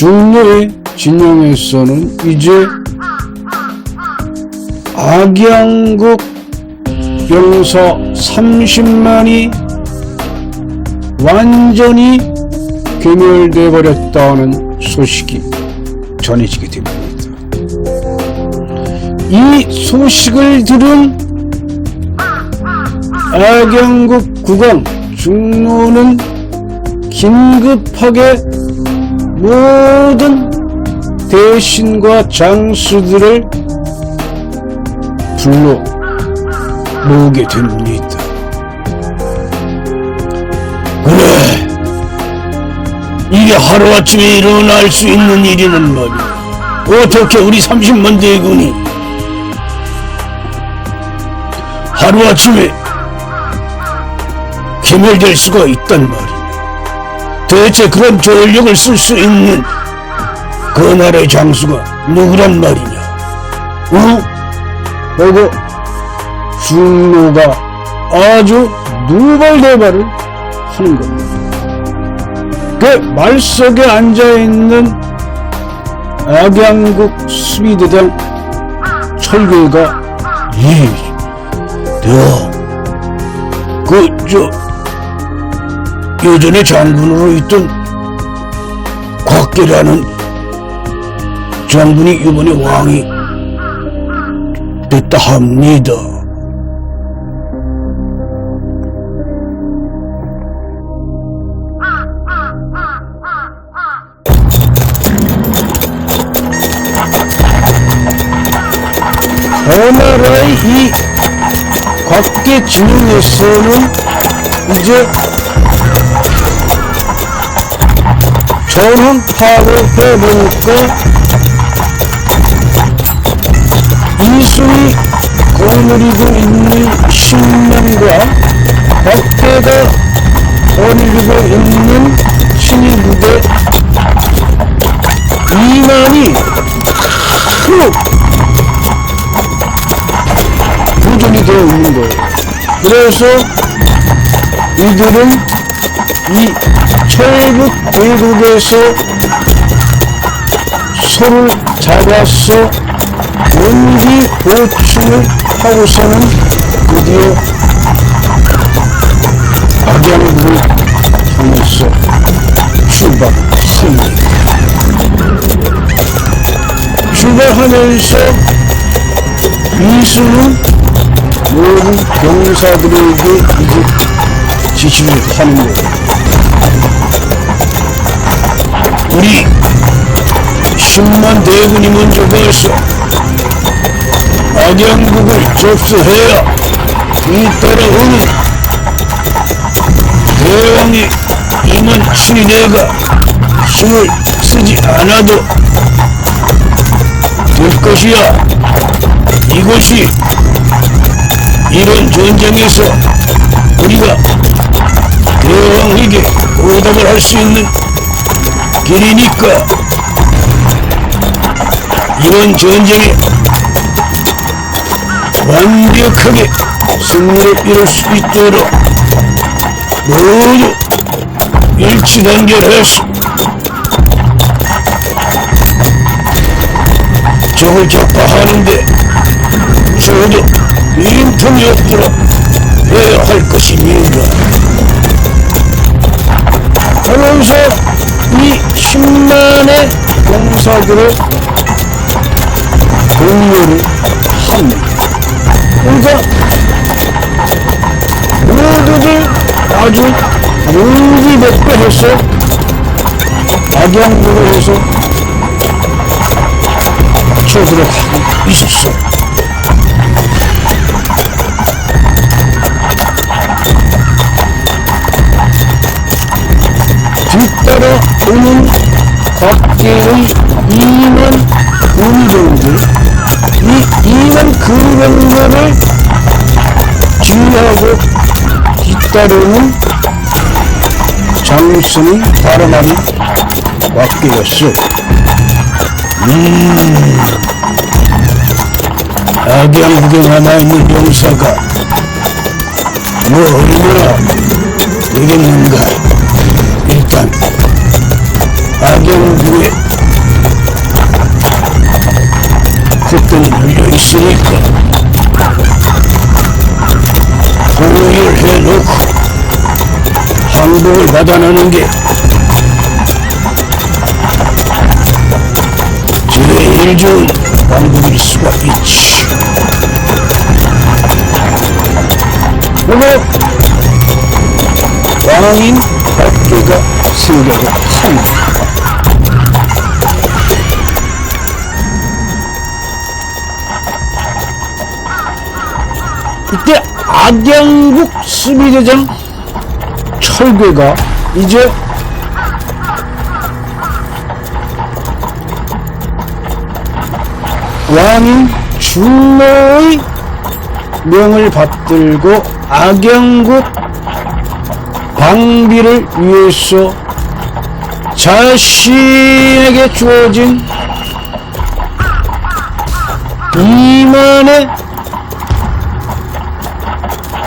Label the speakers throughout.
Speaker 1: 중로의 진영에서는 이제 악양국 병사 30만이 완전히 괴멸돼 버렸다는 소식이 전해지게 됩니다. 이 소식을 들은 악양국 국왕 중로는 긴급하게 모든 대신과 장수들을 불러 모으게 됩니다. 그래, 이게 하루아침에 일어날 수 있는 일이란 말이야. 어떻게 우리 30만 대군이 하루아침에 괴멸될 수가 있단 말이야. 대체 그런 전력을 쓸 수 있는 그 나라의 장수가 누구란 말이냐? 어? 그리고 중로가 아주 누발대발을 하는 겁니다. 그 말석에 앉아있는 악양국 수비대장 철괴가 이, 너, 그, 저, 예전에 장군으로 있던 곽계라는 장군이 이번에 왕이 됐다 합니다. 오늘의 이 곽계 진영에서는 이제 전원 파악을 해보니까 이순이 거느리고 있는 신명과 곽계가 거느리고 있는 부대 이만이 크로 보존이 되어 있는 거예요. 그래서 이들은 이 철북 대국에서 소를 잡아서 원기 보충을 하고서는 드디어 악양국을 향해서 출발합니다. 출발하면서 이수는 모든 병사들에게 이제 지시를 하는 거예요. 우리 10만 대군이 먼저 가서 악양국을 접수해야 뒤따라오는 대왕이 임한 친위대가 힘을 쓰지 않아도 될 것이야. 이것이 이런 전쟁에서 우리가 대왕에게 보답을 할 수 있는 길이니까 이번 전쟁에 완벽하게 승리를 이룰 수 있도록 모두 일치단결해서 적을 격파하는데 저도 빈틈이 없도록 해야 할 것입니다. 이 10만의 병사들을 공유를 합니다. 그러니까 모두들 아주 용기백배해서 악양구를 해서 쳐들어가고 있었어요. 각계의 2만 군병들. 이 2만 군병들을 지휘하고 뒤따르는 장수는 다름 아닌 곽계였어 음. 악양국에 남아있는 병사가 뭐 얼마나 되겠는가? 일단 악영 후에 그때 눌려있으니까 공유를 해놓고 항복을 받아내는 게 제일 좋은 방법일 수가 있지. 오늘 왕인 어깨가 생각을 합니다 이때 악양국 수비대장 철괴가 이제 왕인 준로의 명을 받들고 악양국 방비를 위해서 자신에게 주어진 이만의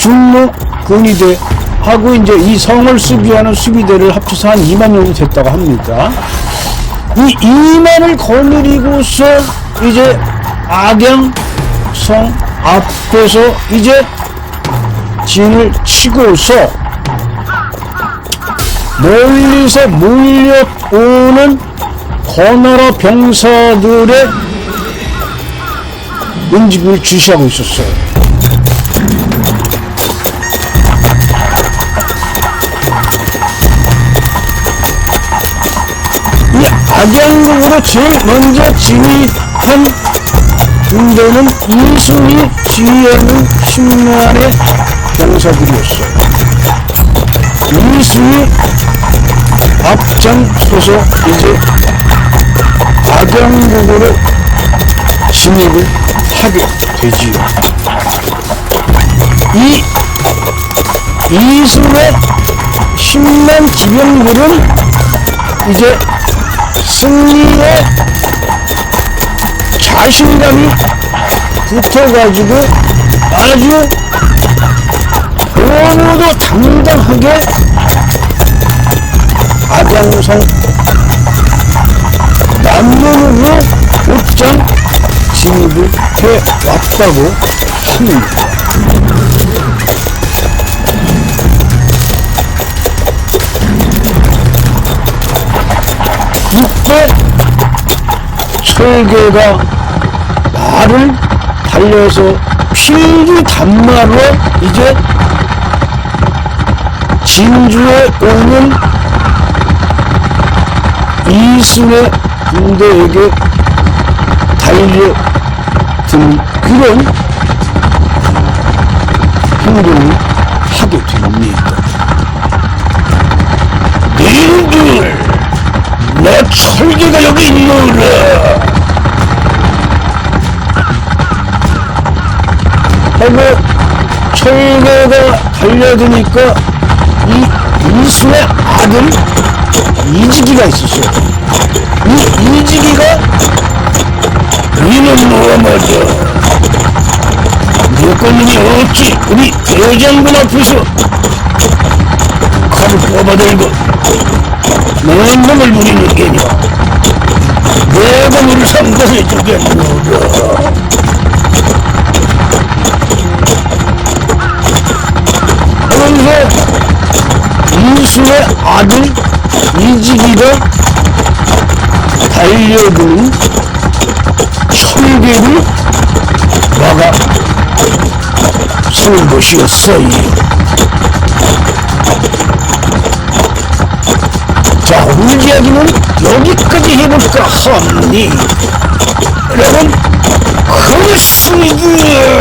Speaker 1: 중로 군의대 하고 이제 이 성을 수비하는 수비대를 합쳐서 한 2만 정도 됐다고 합니다. 이 2만을 거느리고서 이제 악양성 앞에서 이제 진을 치고서 멀리서 몰려오는 거나라 병사들의 움직임을 주시하고 있었어요. 이 악양국으로 제일 먼저 진입한 군대는 이승이 지휘하는 10만의 병사들이었어요. 이승이 앞장서서 이제 악양국으로 진입을 하게 되지요. 이 이승의 10만 기병들은 이제 승리에 자신감이 붙어가지고 아주 너무도 당당하게 아장성 남문으로 곧장 진입을 해왔다고 합니다. 철개가 말을 달려서 필기 단말로 이제 진주에 오는 이승의 군대에게 달려든 그런 행동을 하게 됩니다. 니들 내 철개가 여기 있노라 하고 철개가 달려드니까 이 이승의 아들 이지기가 있었어요. 이 이지기가 이는 무엇마저 여권님이 어찌 우리 대장군 앞에서 칼을 뽑아들고 너는 놈을 부리는 게냐? 내가 너를 상대해 주겠노라 그러면서 이수의 아들 이지기가 달려드는 철개를 막아 서는 것이었어요. 자, 오늘 이야기는 여기까지 해볼까 하니 여러분 그렇습니다.